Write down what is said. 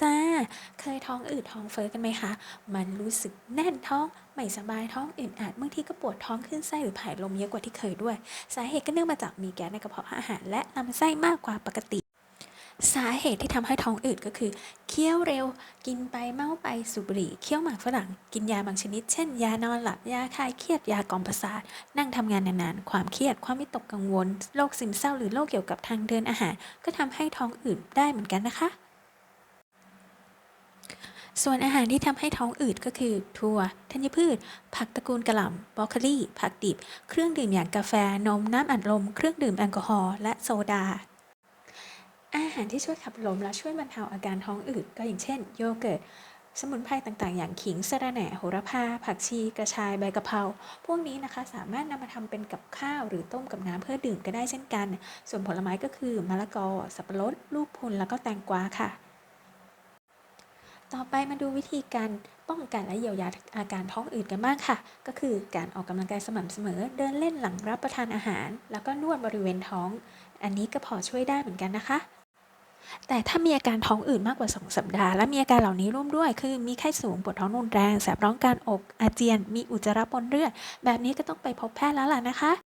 จ้า เคยท้องอืดท้องเฟ้อกันไหมคะ มันรู้สึกแน่นท้อง ไม่สบายท้องอึดอัดบางทีก็ปวดท้องขึ้นไส้หรือผายลมเยอะกว่าที่เคยด้วย สาเหตุก็เนื่องมาจากมีแก๊สในกระเพาะอาหาร และลำไส้มากกว่าปกติ สาเหตุที่ทำให้ท้องอืดก็คือ เคี้ยวเร็ว กินไปเมาไปสูบบุหรี่ เคี้ยวหมากฝรั่ง กินยาบางชนิด เช่น ยานอนหลับ ยาคลายเครียด ยากล่อมประสาท นั่งทำงานนานๆ ความเครียด ความวิตกกังวล โรคซึมเศร้า หรือโรคเกี่ยวกับทางเดินอาหาร ก็ทำให้ท้องอืดได้เหมือนกันนะคะ ส่วนอาหารที่ทำให้ท้องอืดก็คือ ถั่ว ธัญพืช ผักตระกูลกระหล่ำบรอกโคลี ผักดิบ เครื่องดื่มอย่างกาแฟ นม น้ำอัดลม เครื่องดื่มแอลกอฮอล์ และโซดา อาหารที่ช่วยขับลมและช่วยบรรเทาอาการท้องอืดก็อย่างเช่น โยเกิร์ต สมุนไพรต่างๆ อย่างขิงสะระแหน่ โหระพา ผักชี กระชาย ใบกะเพรา พวกนี้นะคะสามารถนำมาทำเป็นกับข้าวหรือต้มกับน้ำเพื่อดื่มก็ได้เช่นกัน ส่วนผลไม้ก็คือมะละกอ สับปะรด ลูกพรุน แล้วก็แตงกวาค่ะ ต่อไปมาดูวิธีการป้องกันและเยียวยาอาการท้องอืดกันบ้างค่ะ ก็คือการออกกำลังกายสม่ำเสมอ เดินเล่นหลังรับประทานอาหาร แล้วก็นวดบริเวณท้อง อันนี้ก็พอช่วยได้เหมือนกันนะคะ แต่ถ้ามีอาการท้องอืดมากกว่า 2 สัปดาห์ และมีอาการเหล่านี้ร่วมด้วย คือมีไข้สูงปวดท้องรุนแรงแสบร้อนการอกอาเจียน มีอุจจาระปนเลือดแบบนี้ก็ต้องไปพบแพทย์แล้วล่ะนะคะ